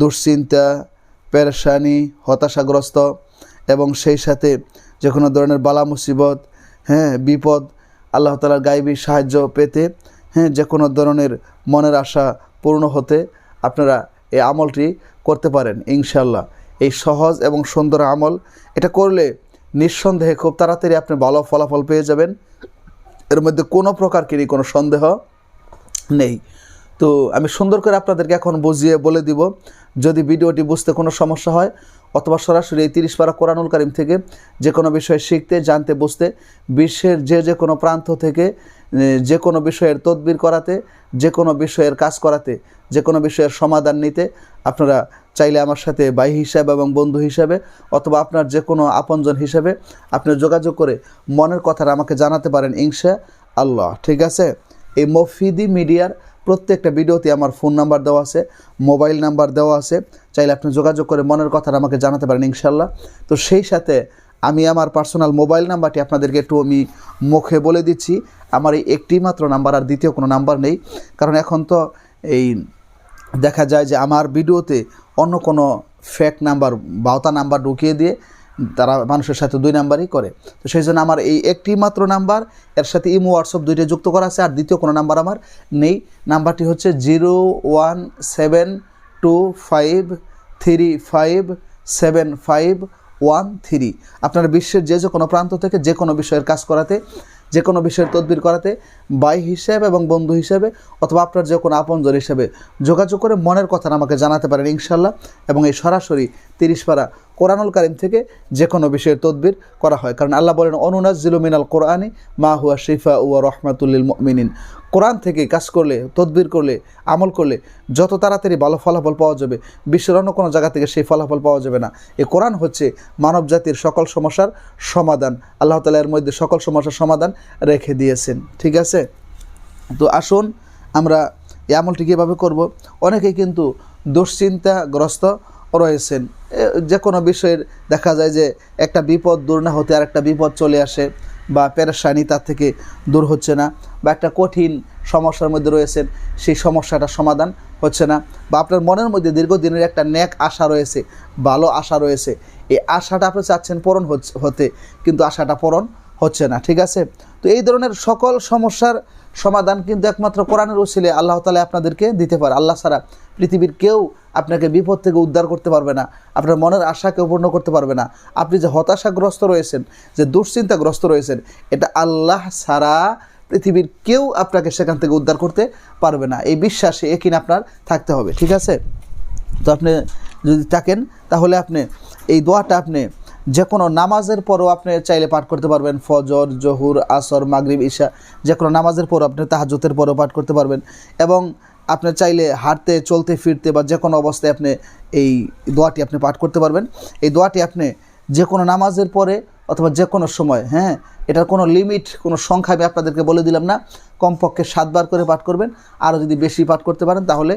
দুশ্চিন্তা, পেরেশানি, হতাশাগ্রস্ত এবং সেই সাথে যে কোনো ধরনের বালা মুসিবত হ্যাঁ বিপদ আল্লাহ তালার গাইবী সাহায্য পেতে হ্যাঁ যে কোনো ধরনের মনের আশা পূর্ণ হতে আপনারা এই আমলটি করতে পারেন ইনশাল্লাহ এই সহজ এবং সুন্দর আমল, এটা করলে নিঃসন্দেহে খুব তাড়াতাড়ি আপনি ভালো ফলাফল পেয়ে যাবেন। এর মধ্যে কোনো প্রকারকেরই কোনো সন্দেহ নেই। তো আমি সুন্দর করে আপনাদেরকে এখন বুঝিয়ে বলে দিব, যদি ভিডিওটি বুঝতে কোনো সমস্যা হয়, অথবা সরাসরি এই তিরিশ পারা কোরআনুল কারিম থেকে যে কোনো বিষয় শিখতে, জানতে, বুঝতে, বিশ্বের যে যে কোনো প্রান্ত থেকে যে কোনো বিষয়ের তদবির করাতে, যে কোনো বিষয়ের কাজ করাতে, যে কোনো বিষয়ের সমাধান নিতে আপনারা চাইলে আমার সাথে ভাই হিসাবে এবং বন্ধু হিসাবে, অথবা আপনার যে কোনো আপনজন হিসাবে আপনি যোগাযোগ করে মনের কথাটা আমাকে জানাতে পারেন, ইনশা আল্লাহ। ঠিক আছে? এই মফিদি মিডিয়ার প্রত্যেকটা ভিডিওতে আমার ফোন নাম্বার দেওয়া আছে, মোবাইল নাম্বার দেওয়া আছে। চাইলে আপনি যোগাযোগ করে মনের কথাটা আমাকে জানাতে পারেন ইনশাল্লাহ। তো সেই সাথে আমি আমার পার্সোনাল মোবাইল নাম্বারটি আপনাদেরকে একটু আমি মুখে বলে দিচ্ছি। আমার এই একটি মাত্র নাম্বার আর দ্বিতীয় কোনো নাম্বার নেই। কারণ এখন তো এই দেখা যায় যে আমার ভিডিওতে অন্য কোনো ফেক নাম্বার, বাউতা নাম্বার ঢুকিয়ে দিয়ে তারা মানুষের সাথে দুই নাম্বারই করে। তো সেই জন্য আমার এই একটি মাত্র নাম্বার, এর সাথে ইমো, হোয়াটসঅ্যাপ দুইটা যুক্ত করা আছে, আর দ্বিতীয় কোনো নাম্বার আমার নেই। নাম্বারটি হচ্ছে zero one seven two five three five seven five one three. আপনারা বিশ্বের যে যে কোনো প্রান্ত থেকে যে কোনো বিষয়ের কাজ করাতে যে কোনো বিষয়ের তদবির করাতে বাই হিসেবে এবং বন্ধু হিসেবে অথবা আপনার যে কোনো আপনজন হিসেবে যোগাযোগ করে মনের কথা আমাকে জানাতে পারেন ইনশাল্লাহ এবং এই সরাসরি তিরিশ পারা কোরআনুল কারিম থেকে যে কোনো বিষয়ের তদবির করা হয়। কারণ আল্লাহ বলেন অনুনাজ জিলুমিনাল কোরআনী মা হুয়া শিফা উয়া রহমাতুল্লিল মিনিন কোরআন থেকে কাজ করলে, তদবির করলে, আমল করলে যত তাড়াতাড়ি ভালো ফলাফল পাওয়া যাবে, বিশ্বের অন্য কোনো জায়গা থেকে সেই ফলাফল পাওয়া যাবে না। এ কোরআন হচ্ছে মানব জাতির সকল সমস্যার সমাধান। আল্লাহ তালা এর মধ্যে সকল সমস্যার সমাধান রেখে দিয়েছেন। ঠিক আছে? তো আসুন আমরা এই আমলটি কীভাবে করব? অনেকেই কিন্তু দুশ্চিন্তাগ্রস্ত রয়েছেন। যে কোনো বিষয়ের দেখা যায় যে একটা বিপদ দূর না হতে আর একটা বিপদ চলে আসে। বা পেরেশানি তার থেকে দূর হচ্ছে না বা একটা কঠিন সমস্যার মধ্যে রয়েছেন, সেই সমস্যাটা সমাধান হচ্ছে না। বা আপনার মনের মধ্যে দীর্ঘদিনের একটা ন্যাক আশা রয়েছে, ভালো আশা রয়েছে, এই আশাটা আপনি চাচ্ছেন পূরণ হতে, কিন্তু আশাটা পূরণ হচ্ছে না, ঠিক আছে? তো এই ধরনের সকল সমস্যার সমাধান কিন্তু একমাত্র কোরআনের ওসিলে আল্লাহ তালা আপনাদেরকে দিতে পারে। আল্লাহ ছাড়া পৃথিবীর কেউ আপনাকে বিপদ থেকে উদ্ধার করতে পারবে না, আপনার মনের আশাকে পূর্ণ করতে পারবে না। আপনি যে হতাশাগ্রস্ত রয়েছেন, যে দুশ্চিন্তাগ্রস্ত রয়েছেন, এটা আল্লাহ ছাড়া পৃথিবীর কেউ আপনাকে সেখান থেকে উদ্ধার করতে পারবে না। এই বিশ্বাসে একিন আপনার থাকতে হবে, ঠিক আছে? তো আপনি যদি থাকেন, তাহলে আপনি এই দোয়াটা আপনি যে কোনো নামাজের পরও আপনি চাইলে পাঠ করতে পারবেন। ফজর, জহুর, আসর, মাগরিব ঈশা যে কোনো নামাজের পরও আপনি তাহাজতের পরও পাঠ করতে পারবেন। এবং আপনি চাইলে হাঁটতে, চলতে, ফিরতে বা যে কোনো অবস্থায় আপনি এই দোয়াটি আপনি পাঠ করতে পারবেন। এই দোয়াটি আপনি যে কোনো নামাজের পরে অথবা যে কোনো সময় হ্যাঁ এটার কোনো লিমিট, কোনো সংখ্যা আমি আপনাদেরকে বলে দিলাম না। কমপক্ষে সাতবার করে পাঠ করবেন। আরও যদি বেশি পাঠ করতে পারেন তাহলে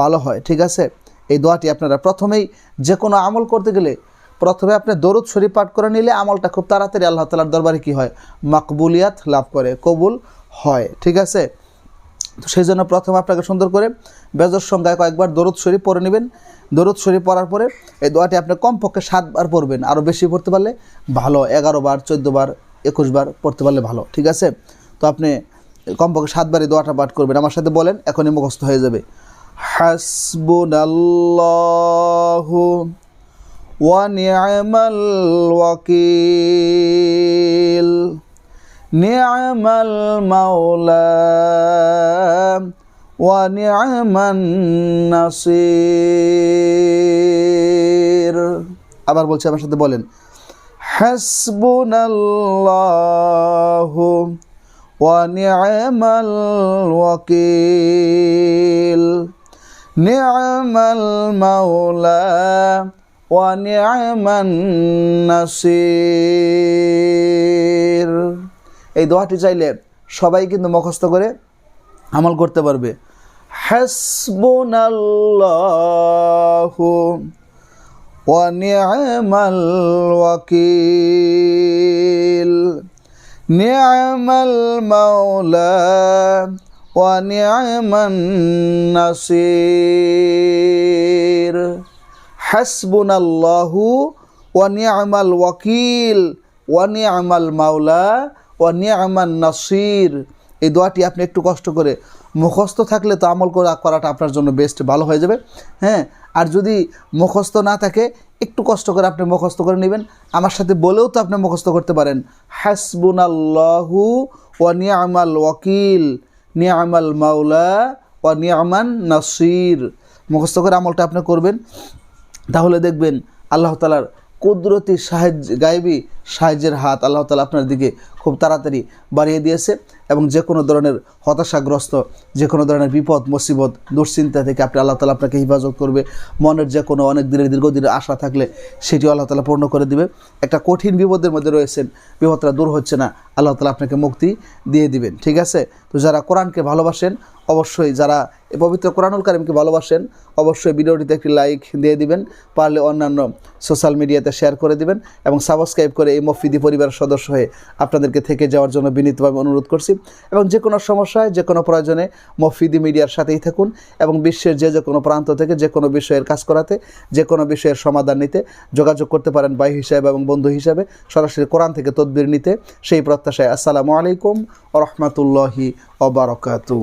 ভালো হয়, ঠিক আছে? এই দোয়াটি আপনারা প্রথমেই যে কোনো আমল করতে গেলে প্রথমে আপনি দরুদ শরীফ পাঠ করে নিলে আমলটা খুব তাড়াতাড়ি আল্লাহ তালার দরবারে কী হয়? মাকবুলিয়াত লাভ করে, কবুল হয়, ঠিক আছে? তো সেই জন্য প্রথমে আপনাকে সুন্দর করে বেজর সংখ্যায় কয়েকবার দরদ শরীফ পরে নেবেন। দরদ শরীফ পরার পরে এই দোয়াটি আপনি কমপক্ষে সাতবার পড়বেন। আরও বেশি পড়তে পারলে ভালো, এগারো বার, চোদ্দ বার, একুশ বার পড়তে পারলে ভালো, ঠিক আছে? তো আপনি কমপক্ষে সাতবার এই দোয়াটা পাঠ করবেন। আমার সাথে বলেন, এখনই মুখস্থ হয়ে যাবে। হাসবুনাল্লাহ ওয়ানিয়ামাল ওয়াকিল। نعم المولى ونعم النصير আবার বলছি আমার সাথে বলেন হাসবুনাল্লাহু ওয়া নি'মাল ওয়াকিল নি'মাল মাওলা ওয়া নি'মান নাসির এই দোয়াটি চাইলে সবাই কিন্তু মুখস্থ করে আমল করতে পারবে। হাসবুনাল্লাহু ওয়া নি'মাল ওয়াকিল। নি'মাল মাওলা মাওলা ওয়া নি'মান নাসির। এই দোয়াটি আপনি একটু কষ্ট করে মুখস্থ থাকলে তো আমল করা করাটা আপনার জন্য বেস্ট ভালো হয়ে যাবে। হ্যাঁ আর যদি মুখস্থ না থাকে, একটু কষ্ট করে আপনি মুখস্থ করে নেবেন। আমার সাথে বলেও তো আপনি মুখস্থ করতে পারেন। হাসবুনাল্লাহু ওয়া নি'মাল ওয়াকিল নি'মাল মাওলা ওয়া নি'মান নাসির। মুখস্থ করে আমলটা আপনি করবেন। তাহলে দেখবেন আল্লাহ তালার কুদরতি সাহায্য গায়েবী সাহায্যের হাত আল্লাহ তালা আপনার দিকে খুব তাড়াতাড়ি বাড়িয়ে দিয়েছে এবং যে কোনো ধরনের হতাশাগ্রস্ত, যে কোনো ধরনের বিপদ, মুসিবত, দুশ্চিন্তা থেকে আপনি আল্লাহ তালা আপনাকে হেফাজত করবে। মনের যে কোনো অনেক দিনের দীর্ঘদিনের আশা থাকলে সেটিও আল্লাহ তালা পূর্ণ করে দিবে। একটা কঠিন বিপদের মধ্যে রয়েছেন, বিপদটা দূর হচ্ছে না, আল্লাহ তালা আপনাকে মুক্তি দিয়ে দিবেন, ঠিক আছে? তো যারা কোরআনকে ভালোবাসেন, অবশ্যই যারা পবিত্র কোরআনুল কারিমকে ভালোবাসেন, অবশ্যই ভিডিওটিতে একটি লাইক দিয়ে দিবেন, পারলে অন্যান্য সোশ্যাল মিডিয়াতে শেয়ার করে দিবেন এবং সাবস্ক্রাইব করে এই মফিদি পরিবারের সদস্য হয়ে আপনাদেরকে থেকে যাওয়ার জন্য বিনীতভাবে অনুরোধ করছি। এবং যে কোনো সমস্যায়, যে কোনো প্রয়োজনে মফিদি মিডিয়ার সাথেই থাকুন এবং বিশ্বের যে যে কোনো প্রান্ত থেকে যে কোনো বিষয়ের কাজ করাতে, যে কোনো বিষয়ের সমাধান নিতে, যোগাযোগ করতে পারেন ভাই হিসাবে এবং বন্ধু হিসাবে, সরাসরি কোরআন থেকে তদবির নিতে সেই প্রত্যাশায়। আসসালামু আলাইকুম রহমতুল্লাহি ওবরাকাতু